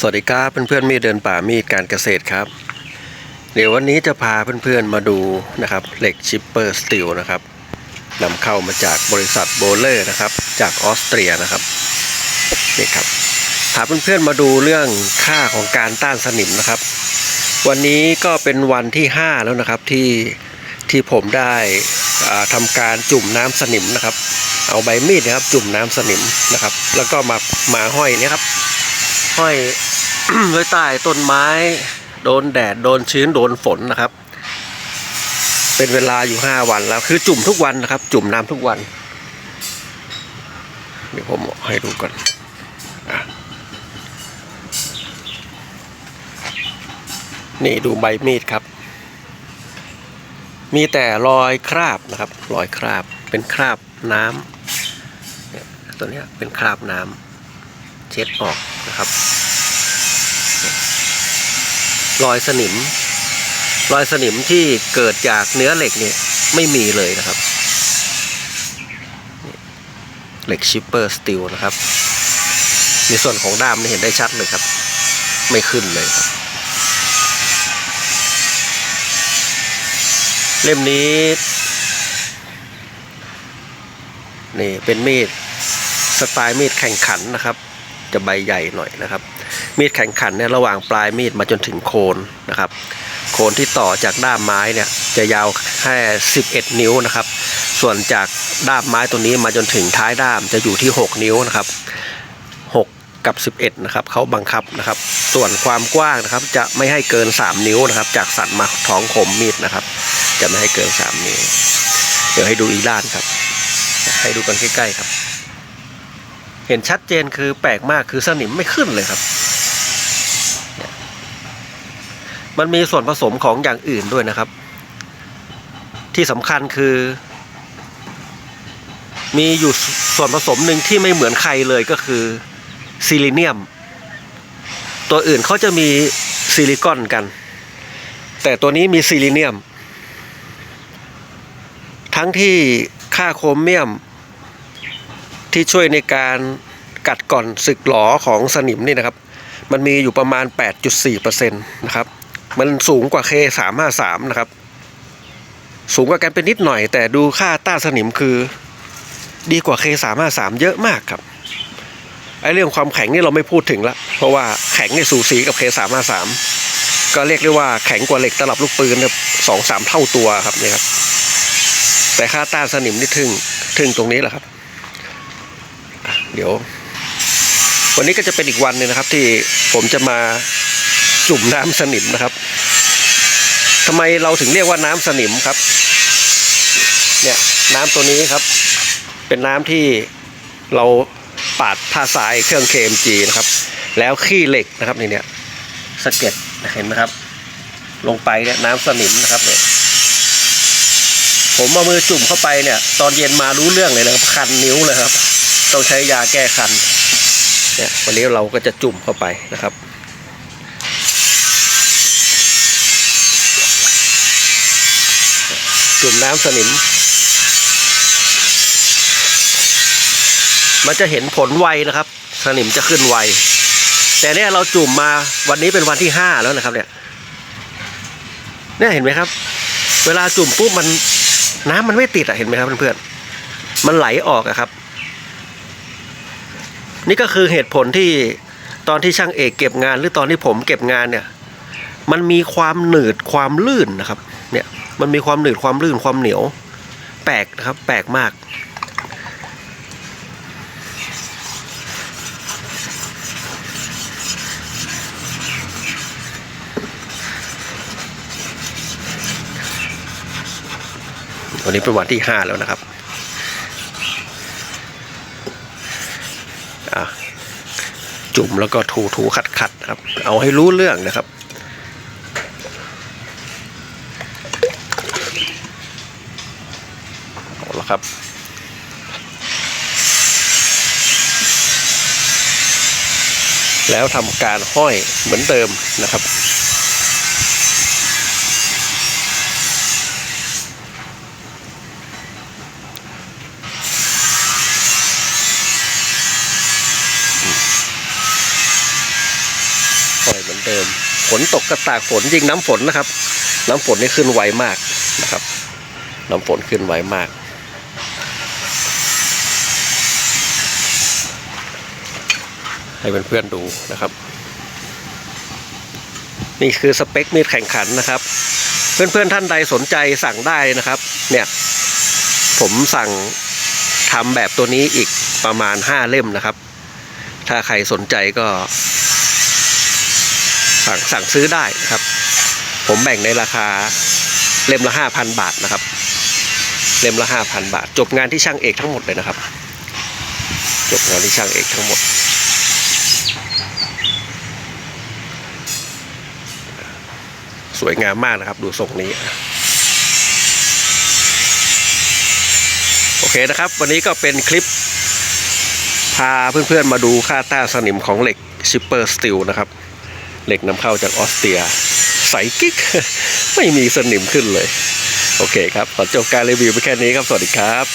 สวัสดีครับเพื่อนๆมีเดินป่ามีดการเกษตรครับ เดี๋ยววันนี้จะพาเพื่อนๆมาดูนะครับเหล็กชิปเปอร์สตีลนะครับนำเข้ามาจากบริษัทโบเลอร์นะครับ จากออสเตรียนะครับนี่ครับพาเพื่อนๆมาดูเรื่องค่าของการต้านสนิมนะครับ วันนี้ก็เป็นวันที่ 5 แล้วนะครับที่ที่ผมได้ทำการจุ่มน้ำสนิมนะครับ เอาใบมีดนะครับจุ่มน้ำสนิมนะครับ แล้วก็มามาห้อยนี่ยครับ ห้อยไว้ใต้ต้นไม้ โดนแดด โดนชื้นโดนฝนนะครับ เป็นเวลาอยู่ห้าวันแล้ว คือจุ่มทุกวันนะครับ จุ่มน้ำทุกวัน เดี๋ยวผมให้ดูก่อนนี่ดูใบมีดครับ มีแต่รอยคราบนะครับ รอยคราบ เป็นคราบน้ำตัวนี้เป็นคราบน้ำ เช็ดออกนะครับ รอยสนิม รอยสนิมที่เกิดจากเนื้อเหล็กเนี่ยไม่มีเลยนะครับ เหล็กชิปเปอร์สตีลนะครับ ในส่วนของด้ามนี่เห็นได้ชัดเลยครับ ไม่ขึ้นเลยครับ เล่มนี้นี่เป็นมีดสไตล์มีดแข่งขันนะครับ จะใบใหญ่หน่อยนะครับ มีดแข่งขันเนี่ยระหว่างปลายมีดมาจนถึงโคนนะครับ โคนที่ต่อจากด้ามไม้เนี่ยจะยาวแค่11 นิ้วนะครับ ส่วนจากด้ามไม้ตัวนี้มาจนถึงท้ายด้ามจะอยู่ที่ 6 นิ้วนะครับ 6 กับ 11 นะครับเขาบังคับนะครับ ส่วนความกว้างนะครับจะไม่ให้เกิน 3 นิ้วนะครับ จากสันมาท้องคมมีดนะครับ จะไม่ให้เกิน 3 นิ้ว เดี๋ยวให้ดูอีกด้านครับ ให้ดูกันใกล้ๆครับ เห็นชัดเจนคือแปลกมากคือสนิมไม่ขึ้นเลยครับ มันมีส่วนผสมของอย่างอื่นด้วยนะครับ ที่สำคัญคือ มีอยู่ส่วนผสมหนึ่งที่ไม่เหมือนใครเลยก็คือซิลิเนียม ตัวอื่นเขาจะมีซิลิคอนกัน แต่ตัวนี้มีซิลิเนียม ทั้งที่ค่าโครเมียม ที่ช่วยในการกัดก่อนสึกหลอของสนิมนี่นะครับ มันมีอยู่ประมาณ 8.4%นะครับ มันสูงกว่า K353 นะครับ สูงกว่ากันเป็นนิดหน่อย แต่ดูค่าต้านสนิมคือดีกว่า K353 เยอะมากครับไอ้เรื่องความแข็งนี่เราไม่พูดถึงละเพราะว่าแข็งเนี่ยสูสีกับ K353 ก็เรียกได้ว่าแข็งกว่าเหล็กตลับลูกปืนเนี่ยสองสามเท่าตัวครับนี่ครับแต่ค่าต้านสนิมนี่ทึ่งทึ่งตรงนี้แหละครับ เดี๋ยว วันนี้ก็จะเป็นอีกวันหนึงนะครับ ที่ผมจะมาจุ่มน้ำสนิมนะครับทำไมเราถึงเรียกว่าน้ำสนิมครับ เนี่ยน้ำตัวนี้ครับ เป็นน้ำที่เราปาดผ้าทรายเครื่อง KMG นะครับ แล้วขี้เหล็กนะครับนี่เนี่ยสะเก็ดเห็นไหมครับ ลงไปเนี่ยน้ำสนิมนะครับเนี่ยผมเอามือจุ่มเข้าไปเนี่ย ตอนเย็นมารู้เรื่องเลยนะครับคันนิ้วเลยครับ ต้องใช้ยาแก้คันเนี่ยวันนี้เราก็จะจุ่มเข้าไปนะครับจุ่มน้ำสนิม มันจะเห็นผลไวนะครับ สนิมจะขึ้นไว แต่เนี่ยเราจุ่มมาวันนี้เป็นวันที่ห้าแล้วนะครับ เนี่ย เนี่ยเห็นไหมครับ เวลาจุ่มปุ๊บมันน้ำมันไม่ติดอะเห็นไหมครับเพื่อนๆมันไหลออกอะครับ นี่ก็คือเหตุผลที่ตอนที่ช่างเอกเก็บงาน หรือตอนที่ผมเก็บงานเนี่ย มันมีความหนืดความลื่นนะครับ เนี่ยมันมีความหนืดความลื่นความเหนียว แปลกนะครับ แปลกมากวันนี้เป็นวันที่ห้าแล้วนะครับอะ จุ่มแล้วก็ถูถูขัดขัดๆนะครับ เอาให้รู้เรื่องนะครับ เอาละครับ แล้วทำการห้อยเหมือนเดิมนะครับ เดิม ฝนตกก็ตากฝนยิงน้ำฝนนะครับ น้ำฝนนี่ขึ้นไวมากนะครับ น้ำฝนขึ้นไวมากให้เพื่อนๆดูนะครับ นี่คือสเปคมีดแข่งขันนะครับ เพื่อนๆท่านใดสนใจสั่งได้นะครับ เนี่ยผมสั่งทำแบบตัวนี้อีกประมาณ 5 เล่มนะครับ ถ้าใครสนใจก็ สั่งสั่งซื้อได้นะครับ ผมแบ่งในราคาเล่มละ5,000บาทนะครับ เล่มละ5,000บาท จบงานที่ช่างเอกทั้งหมดเลยนะครับ จบงานที่ช่างเอกทั้งหมด สวยงามมากนะครับ ดูทรงนี้โอเคนะครับ วันนี้ก็เป็นคลิปพาเพื่อนๆมาดูค่าต้านสนิมของเหล็กชิปเปอร์สตีลนะครับ เหล็กนำเข้าจากออสเตรียใสกิ๊ก ไม่มีสนิมขึ้นเลย โอเคครับ ขอจบการรีวิวไปแค่นี้ครับ สวัสดีครับ